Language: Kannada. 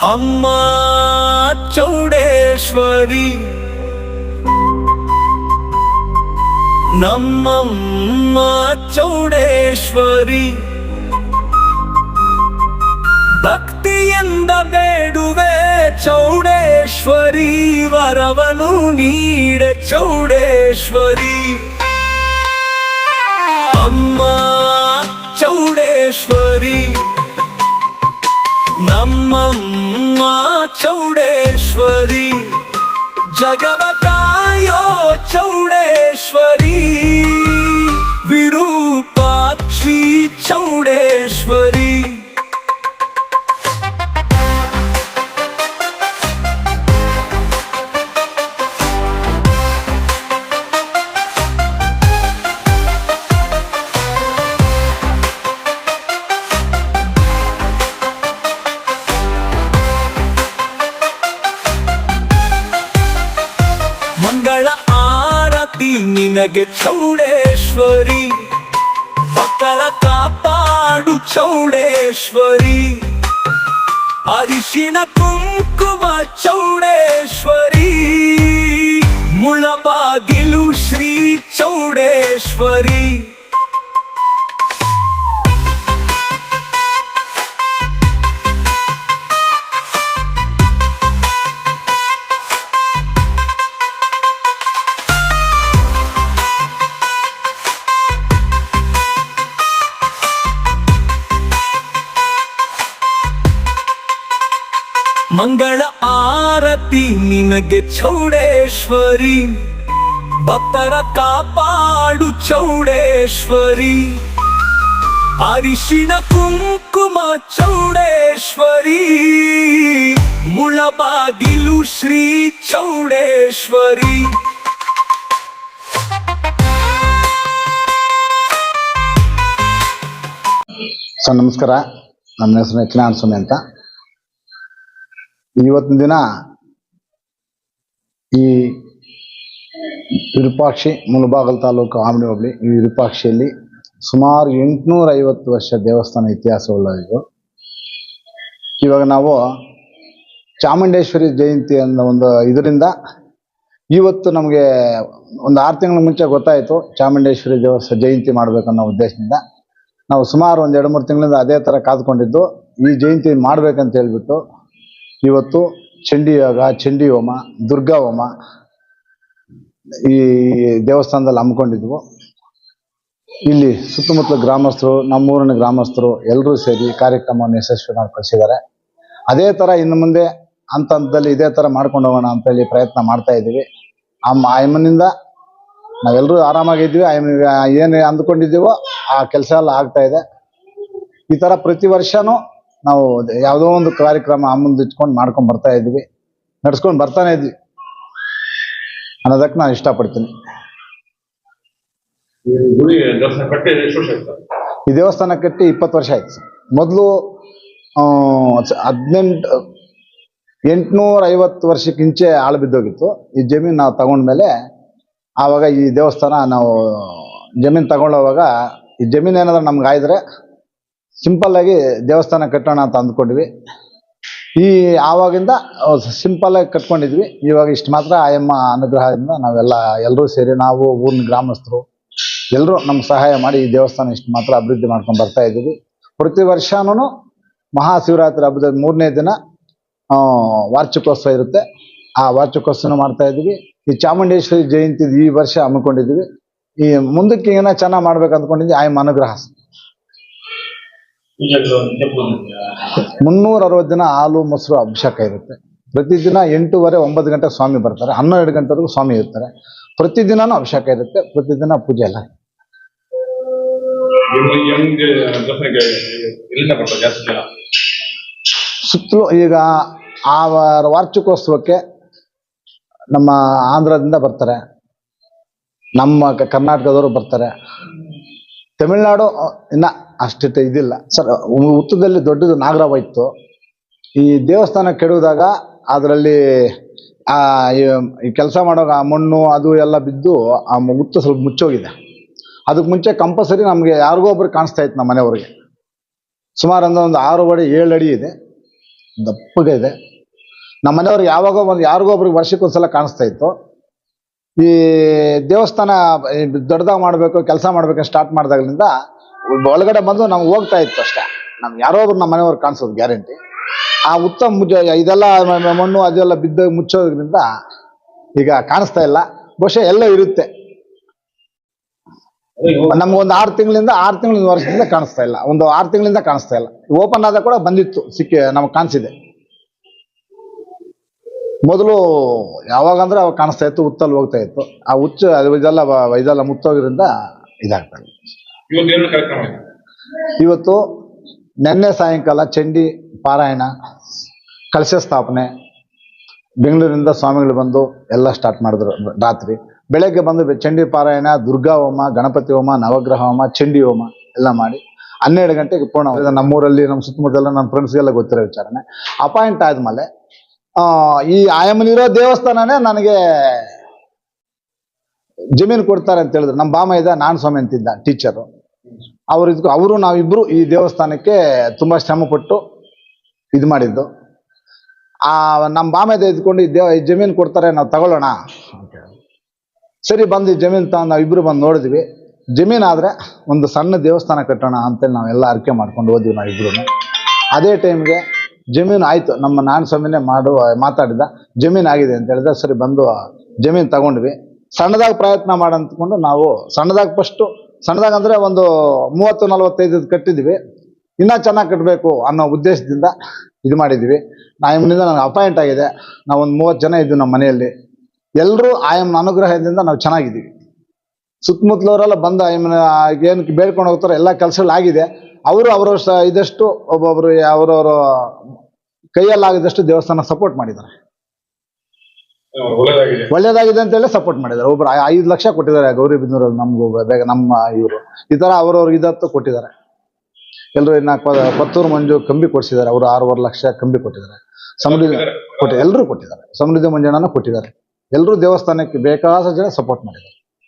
ಅಮ್ಮ ಚೌಡೇಶ್ವರಿ ನಮ್ಮಮ್ಮ ಚೌಡೇಶ್ವರಿ ಭಕ್ತಿಯಿಂದ ಬೇಡುವೆ ಚೌಡೇಶ್ವರಿ ವರವನು ನೀಡ ಚೌಡೇಶ್ವರಿ ಅಮ್ಮ ಚೌಡೇಶ್ವರಿ ನಮ್ಮಮ್ಮ ಚೌಡೇಶ್ವರಿ ಜಗವ ಕಾಯೋ ಚೌಡೇಶ್ವರಿ ಮಂಗಳ ಆರತಿ ನಿನಗೆ ಚೌಡೇಶ್ವರಿ. ಭಕ್ತರ ಕಾಪಾಡು ಚೌಡೇಶ್ವರಿ. ಅರಿಶಿನ ಕುಂಕುಮ ಚೌಡೇಶ್ವರಿ. ಮುಳಬಾಗಿಲು ಶ್ರೀ ಚೌಡೇಶ್ವರಿ. ಆರತಿ ನಿನಗೆ ಚೌಡೇಶ್ವರಿ, ಭಕ್ತರ ಕಾಪಾಡು ಚೌಡೇಶ್ವರಿ. ಅರಿಶಿನ ಕುಂಕುಮ ಚೌಡೇಶ್ವರಿ, ಮುಳಬಾಗಿಲು ಶ್ರೀ ಚೌಡೇಶ್ವರಿ. ಸರ್, ನಮಸ್ಕಾರ. ನನ್ನ ಹೆಸರು ಯಕ್ಷನಾಥ ಸ್ವಾಮಿ ಅಂತ. ಇವತ್ತಿನ ದಿನ ಈ ವಿರೂಪಾಕ್ಷಿ ಮುಳಬಾಗಲ್ ತಾಲೂಕು ಆಮಡಿ ಹೋಗ್ಲಿ ಈ ವಿರೂಪಾಕ್ಷಿಯಲ್ಲಿ ಸುಮಾರು ಎಂಟುನೂರ ಐವತ್ತು ವರ್ಷ ದೇವಸ್ಥಾನ ಇತಿಹಾಸವುಳ್ಳ ಇದು. ಇವಾಗ ನಾವು ಚಾಮುಂಡೇಶ್ವರಿ ಜಯಂತಿ ಅನ್ನೋ ಒಂದು ಇದರಿಂದ ಇವತ್ತು ನಮಗೆ ಒಂದು ಆರು ತಿಂಗಳ ಮುಂಚೆ ಗೊತ್ತಾಯಿತು ಚಾಮುಂಡೇಶ್ವರಿ ದೇವಸ್ಥಾನ ಜಯಂತಿ ಮಾಡಬೇಕನ್ನೋ ಉದ್ದೇಶದಿಂದ. ನಾವು ಸುಮಾರು ಒಂದು ಎರಡು ಮೂರು ತಿಂಗಳಿಂದ ಅದೇ ಥರ ಕಾದ್ಕೊಂಡಿದ್ದು, ಈ ಜಯಂತಿ ಮಾಡ್ಬೇಕಂತ ಹೇಳ್ಬಿಟ್ಟು ಇವತ್ತು ಚಂಡಿ ಯೋಗ, ಚಂಡಿ ಹೋಮ, ದುರ್ಗಾ ಹೋಮ ಈ ದೇವಸ್ಥಾನದಲ್ಲಿ ಹಮ್ಮಿಕೊಂಡಿದ್ವು. ಇಲ್ಲಿ ಸುತ್ತಮುತ್ತಲ ಗ್ರಾಮಸ್ಥರು, ನಮ್ಮೂರಿನ ಗ್ರಾಮಸ್ಥರು ಎಲ್ಲರೂ ಸೇರಿ ಕಾರ್ಯಕ್ರಮವನ್ನು ಯಶಸ್ವಿ ಮಾಡಿಕೊಳಿಸಿದ್ದಾರೆ ಅದೇ ಥರ ಇನ್ನು ಮುಂದೆ ಅಂತ ಹಂತದಲ್ಲಿ ಇದೇ ಥರ ಮಾಡ್ಕೊಂಡು ಹೋಗೋಣ ಅಂತೇಳಿ ಪ್ರಯತ್ನ ಮಾಡ್ತಾ ಇದ್ದೀವಿ. ಆ ಆಯಮ್ಮನಿಂದ ನಾವೆಲ್ಲರೂ ಆರಾಮಾಗಿದ್ದೀವಿ ಆಯಮ್ಮನಿಗೆ ಏನು ಅಂದ್ಕೊಂಡಿದ್ದೀವೋ ಆ ಕೆಲಸ ಎಲ್ಲ ಆಗ್ತಾ ಇದೆ. ಈ ಥರ ಪ್ರತಿ ವರ್ಷನೂ ನಾವು ಯಾವುದೋ ಒಂದು ಕಾರ್ಯಕ್ರಮ ಮುಂದೆ ಇಟ್ಕೊಂಡು ಮಾಡ್ಕೊಂಡು ಬರ್ತಾ ಇದ್ವಿ. ನಡ್ಸ್ಕೊಂಡು ಬರ್ತಾನೆ ಇದ್ವಿ. ಅನ್ನೋದಕ್ಕೆ ನಾನು ಇಷ್ಟಪಡ್ತೀನಿ. ಈ ದೇವಸ್ಥಾನ ಕಟ್ಟಿ ಇಪ್ಪತ್ತು ವರ್ಷ ಆಯ್ತು ಮೊದಲು ಹದಿನೆಂಟು ಎಂಟುನೂರ ಐವತ್ತು ವರ್ಷಕ್ಕಿಂಚೆ ಆಳು ಬಿದ್ದೋಗಿತ್ತು. ಈ ಜಮೀನು ನಾವು ತಗೊಂಡ್ಮೇಲೆ ಆವಾಗ ಈ ದೇವಸ್ಥಾನ ನಾವು ಜಮೀನು ತಗೊಳ್ಳೋವಾಗ ಈ ಜಮೀನು ಏನಾದ್ರು ನಮ್ಗೆ ಆಯ್ದ್ರೆ ಸಿಂಪಲ್ ಆಗಿ ದೇವಸ್ಥಾನ ಕಟ್ಟೋಣ ಅಂತ ಅಂದ್ಕೊಂಡ್ವಿ ಈ ಆವಾಗಿಂದ ಸಿಂಪಲ್ ಆಗಿ ಕಟ್ಕೊಂಡಿದ್ವಿ. ಇವಾಗ ಇಷ್ಟು ಮಾತ್ರ ಆಯಮ್ಮ ಅನುಗ್ರಹದಿಂದ ನಾವೆಲ್ಲ ಎಲ್ಲರೂ ಸೇರಿ ನಾವು, ಊರಿನ ಗ್ರಾಮಸ್ಥರು ಎಲ್ಲರೂ ನಮ್ಗೆ ಸಹಾಯ ಮಾಡಿ ಈ ದೇವಸ್ಥಾನ ಇಷ್ಟು ಮಾತ್ರ ಅಭಿವೃದ್ಧಿ ಮಾಡ್ಕೊಂಡು ಬರ್ತಾ ಇದ್ದೀವಿ. ಪ್ರತಿ ವರ್ಷನೂ ಮಹಾಶಿವರಾತ್ರಿ ಹಬ್ಬದ ಮೂರನೇ ದಿನ ವಾರ್ಷಿಕೋತ್ಸವ ಇರುತ್ತೆ. ಆ ವಾರ್ಷಿಕೋತ್ಸವ ಮಾಡ್ತಾ ಇದ್ದೀವಿ. ಈ ಚಾಮುಂಡೇಶ್ವರಿ ಜಯಂತಿ ಈ ವರ್ಷ ಹಮ್ಮಿಕೊಂಡಿದ್ದೀವಿ. ಈ ಮುಂದಕ್ಕೆ ಏನೋ ಚೆನ್ನಾಗಿ ಮಾಡ್ಬೇಕು ಅಂದ್ಕೊಂಡಿದ್ವಿ ಆಯಮ್ಮ ಅನುಗ್ರಹ. ಮುನ್ನೂರ ಅರವತ್ತು ದಿನ ಹಾಲು ಮೊಸರು ಅಭಿಷೇಕ ಇರುತ್ತೆ. ಪ್ರತಿದಿನ ಎಂಟೂವರೆ ಒಂಬತ್ತು ಗಂಟೆ ಸ್ವಾಮಿ ಬರ್ತಾರೆ. ಹನ್ನೆರಡು ಗಂಟೆವರೆಗೂ ಸ್ವಾಮಿ ಇರ್ತಾರೆ. ಪ್ರತಿದಿನನೂ ಅಭಿಷೇಕ ಇರುತ್ತೆ. ಪ್ರತಿದಿನ ಪೂಜೆ ಎಲ್ಲ. ಸುತ್ತಲೂ ಈಗ ಆ ವಾರ್ಷಿಕೋತ್ಸವಕ್ಕೆ ನಮ್ಮ ಆಂಧ್ರದಿಂದ ಬರ್ತಾರೆ. ನಮ್ಮ ಕರ್ನಾಟಕದವರು ಬರ್ತಾರೆ. ತಮಿಳ್ನಾಡು ಇನ್ನ ಅಷ್ಟಿಟ್ಟು ಇದಿಲ್ಲ. ಸರ್ ಉತ್ತದಲ್ಲಿ ದೊಡ್ಡದು ನಾಗರಾವ ಇತ್ತು. ಈ ದೇವಸ್ಥಾನ ಕೆಡುವುದಾಗ ಅದರಲ್ಲಿ ಆ, ಈ ಕೆಲಸ ಮಾಡುವಾಗ ಆ ಮಣ್ಣು ಅದು ಎಲ್ಲ ಬಿದ್ದು ಆ ಉತ್ತ ಸ್ವಲ್ಪ ಮುಚ್ಚೋಗಿದೆ. ಅದಕ್ಕೆ ಮುಂಚೆ ಕಂಪಲ್ಸರಿ ನಮಗೆ ಯಾರಿಗೋ ಒಬ್ಬರು ಕಾಣಿಸ್ತಾ ಇತ್ತು ನಮ್ಮ ಮನೆಯವ್ರಿಗೆ. ಸುಮಾರು ಅಂದ್ರೆ ಒಂದು ಆರು ಅಡಿ, ಏಳು ಅಡಿ ಇದೆ. ದಪ್ಪಗೆ ಇದೆ. ನಮ್ಮ ಮನೆಯವ್ರಿಗೆ ಯಾವಾಗೋ ಒಂದು ಯಾರಿಗೋ ಒಬ್ರಿಗೆ ವರ್ಷಕ್ಕೆ ಒಂದ್ಸಲ ಕಾಣಿಸ್ತಾ ಇತ್ತು. ಈ ದೇವಸ್ಥಾನ ದೊಡ್ಡದಾಗಿ ಮಾಡಬೇಕು, ಕೆಲಸ ಮಾಡಬೇಕು ಸ್ಟಾರ್ಟ್ ಮಾಡಿದಾಗಲಿಂದ ಒಳಗಡೆ ಬಂದು ನಮ್ಗೆ ಹೋಗ್ತಾ ಇತ್ತು ಅಷ್ಟೇ. ನಮ್ಗೆ ಯಾರೋ ಒಬ್ರು ನಮ್ಮ ಮನೆಯವ್ರು ಕಾಣಿಸೋದು ಗ್ಯಾರಂಟಿ. ಆ ಉತ್ತಮ ಇದೆಲ್ಲ ಮಣ್ಣು ಅದೆಲ್ಲ ಬಿದ್ದು ಮುಚ್ಚೋದ್ರಿಂದ ಈಗ ಕಾಣಿಸ್ತಾ ಇಲ್ಲ. ಬಹುಶಃ ಎಲ್ಲ ಇರುತ್ತೆ. ನಮ್ಗೊಂದು ಆರು ತಿಂಗಳಿಂದ ಆರು ತಿಂಗಳಿಂದ ವರ್ಷದಿಂದ ಕಾಣಿಸ್ತಾ ಇಲ್ಲ. ಒಂದು ಆರು ತಿಂಗಳಿಂದ ಕಾಣಿಸ್ತಾ ಇಲ್ಲ. ಓಪನ್ ಆದ ಕೂಡ ಬಂದಿತ್ತು, ಸಿಕ್ಕಿ ನಮಗೆ ಕಾಣಿಸಿದೆ. ಮೊದಲು ಯಾವಾಗಂದ್ರೆ ಅವಾಗ ಕಾಣಿಸ್ತಾ ಇತ್ತು, ಉತ್ತಲ್ಲಿ ಹೋಗ್ತಾ ಇತ್ತು. ಆ ಹುಚ್ಚು ಇದೆಲ್ಲ ಇದೆಲ್ಲ ಮುತ್ತೋಗಿರಿಂದ ಇದಾಗ್ತಾ ಇದೆ ಇವತ್ತು ಏನು ಕಾರ್ಯಕ್ರಮ? ಇದೆ ಇವತ್ತು ನಿನ್ನೆ ಸಾಯಂಕಾಲ ಚಂಡಿ ಪಾರಾಯಣ, ಕಲಶ ಸ್ಥಾಪನೆ, ಬೆಂಗಳೂರಿಂದ ಸ್ವಾಮಿಗಳು ಬಂದು ಎಲ್ಲ ಸ್ಟಾರ್ಟ್ ಮಾಡಿದ್ರು ರಾತ್ರಿ. ಬೆಳಗ್ಗೆ ಬಂದು ಚಂಡಿ ಪಾರಾಯಣ, ದುರ್ಗಾ ಹೋಮ, ಗಣಪತಿ ಹೋಮ, ನವಗ್ರಹ ಹೋಮ, ಚಂಡಿ ಹೋಮ ಎಲ್ಲ ಮಾಡಿ ಹನ್ನೆರಡು ಗಂಟೆಗೆ ಪೂರ್ಣ ನಮ್ಮೂರಲ್ಲಿ, ನಮ್ಮ ಸುತ್ತಮುತ್ತಲ, ನಮ್ಮ ಫ್ರೆಂಡ್ಸ್ಗೆಲ್ಲ ಗೊತ್ತಿರೋ ವಿಚಾರನೆ. ಅಪಾಯಿಂಟ್ ಆದ್ಮೇಲೆ ಈ ಆಯಮ್ಮನಿರೋ ದೇವಸ್ಥಾನನೇ ನನಗೆ ಜಮೀನು ಕೊಡ್ತಾರೆ ಅಂತ ಹೇಳಿದ್ರು. ನಮ್ಮ ಬಾಮ ಇದ್ದ, ನಾನು ಸ್ವಾಮಿ ಅಂತಿದ್ದ ಟೀಚರು ಅವ್ರು ಇದಕ್ಕೂ ಅವರು ನಾವಿಬ್ಬರು ಈ ದೇವಸ್ಥಾನಕ್ಕೆ ತುಂಬ ಶ್ರಮಪಟ್ಟು ಇದು ಮಾಡಿದ್ದು. ಆ ನಮ್ಮ ಬಾಮೆದ ಇದ್ಕೊಂಡು ಈ ದೇವ ಈ ಜಮೀನು ಕೊಡ್ತಾರೆ, ನಾವು ತಗೊಳ್ಳೋಣ. ಸರಿ, ಬಂದು ಈ ಜಮೀನು ತಗೊಂಡು ನಾವಿಬ್ಬರು ಬಂದು ನೋಡಿದ್ವಿ. ಜಮೀನ್ ಆದ್ರೆ ಒಂದು ಸಣ್ಣ ದೇವಸ್ಥಾನ ಕಟ್ಟೋಣ ಅಂತೇಳಿ ನಾವೆಲ್ಲ ಅರ್ಕೆ ಮಾಡ್ಕೊಂಡು ಹೋದ್ವಿ ನಾವಿಬ್ರು ಅದೇ ಟೈಮ್ಗೆ ಜಮೀನು ಆಯಿತು. ನಮ್ಮ ನಾನು ಸ್ವಾಮಿನೇ ಮಾಡು ಮಾತಾಡಿದ, ಜಮೀನು ಆಗಿದೆ ಅಂತ ಹೇಳಿದ, ಸರಿ ಬಂದು ಜಮೀನು ತಗೊಂಡ್ವಿ. ಸಣ್ಣದಾಗಿ ಪ್ರಯತ್ನ ಮಾಡಂತ್ಕೊಂಡು ನಾವು ಸಣ್ಣದಾಗಿ ಫಸ್ಟು ಸಣ್ಣದಾಗಿ ಅಂದ್ರೆ ಒಂದು ಮೂವತ್ತು, ನಲವತ್ತೈದು ಕಟ್ಟಿದ್ವಿ. ಇನ್ನೂ ಚೆನ್ನಾಗಿ ಕಟ್ಟಬೇಕು ಅನ್ನೋ ಉದ್ದೇಶದಿಂದ ಇದು ಮಾಡಿದ್ವಿ. ಆಯಮ್ಮನಿಂದ ನನಗೆ ಅಪಾಯಿಂಟ್ ಆಗಿದೆ. ನಾವು ಒಂದು ಮೂವತ್ತು ಜನ ಇದ್ವಿ ನಮ್ಮ ಮನೆಯಲ್ಲಿ. ಎಲ್ಲರೂ ಆಯಮ್ಮನ ಅನುಗ್ರಹದಿಂದ ನಾವು ಚೆನ್ನಾಗಿದ್ದೀವಿ. ಸುತ್ತಮುತ್ತಲವರೆಲ್ಲ ಬಂದು ಆಯಮ್ಮನ ಏನಕ್ಕೆ ಬೇಡ್ಕೊಂಡು ಹೋಗ್ತಾರೋ ಎಲ್ಲ ಕೆಲಸಗಳು ಆಗಿದೆ. ಅವರು ಅವರ ಇದಷ್ಟು ಒಬ್ಬೊಬ್ಬರು ಅವರವರ ಕೈಯಲ್ಲಾಗಿದ್ದಷ್ಟು ದೇವಸ್ಥಾನ ಸಪೋರ್ಟ್ ಮಾಡಿದ್ದಾರೆ. ಒಳ್ಳೇದಾಗಿದೆ. ಒಳ್ಳೇದಾಗಿದೆ ಅಂತ ಹೇಳಿ ಸಪೋರ್ಟ್ ಮಾಡಿದ್ದಾರೆ. ಒಬ್ರು ಐದು ಲಕ್ಷ ಕೊಟ್ಟಿದ್ದಾರೆ ಗೌರಿಬಿದನೂರಲ್ಲಿ ನಮಗೂ ಬೇಗ ನಮ್ಮ ಇವರು. ಈ ತರ ಅವ್ರವ್ರಿಗೆ ಇದತ್ತು ಕೊಟ್ಟಿದ್ದಾರೆ. ಎಲ್ಲರೂ ಇನ್ನ ಪತ್ತೂರು ಮಂಜು ಕಂಬಿ ಕೊಡಿಸಿದ್ದಾರೆ. ಅವರು ಆರೂವರೆ ಲಕ್ಷ ಕಂಬಿ ಕೊಟ್ಟಿದ್ದಾರೆ. ಸಮೃದ್ಧಿ ಕೊಟ್ಟಿ ಎಲ್ಲರೂ ಕೊಟ್ಟಿದ್ದಾರೆ. ಸಮೃದ್ಧಿ ಮಂಜಣ್ಣನ ಕೊಟ್ಟಿದ್ದಾರೆ. ಎಲ್ಲರೂ ದೇವಸ್ಥಾನಕ್ಕೆ ಬೇಕಾದ ಜನ ಸಪೋರ್ಟ್ ಮಾಡಿದ್ದಾರೆ.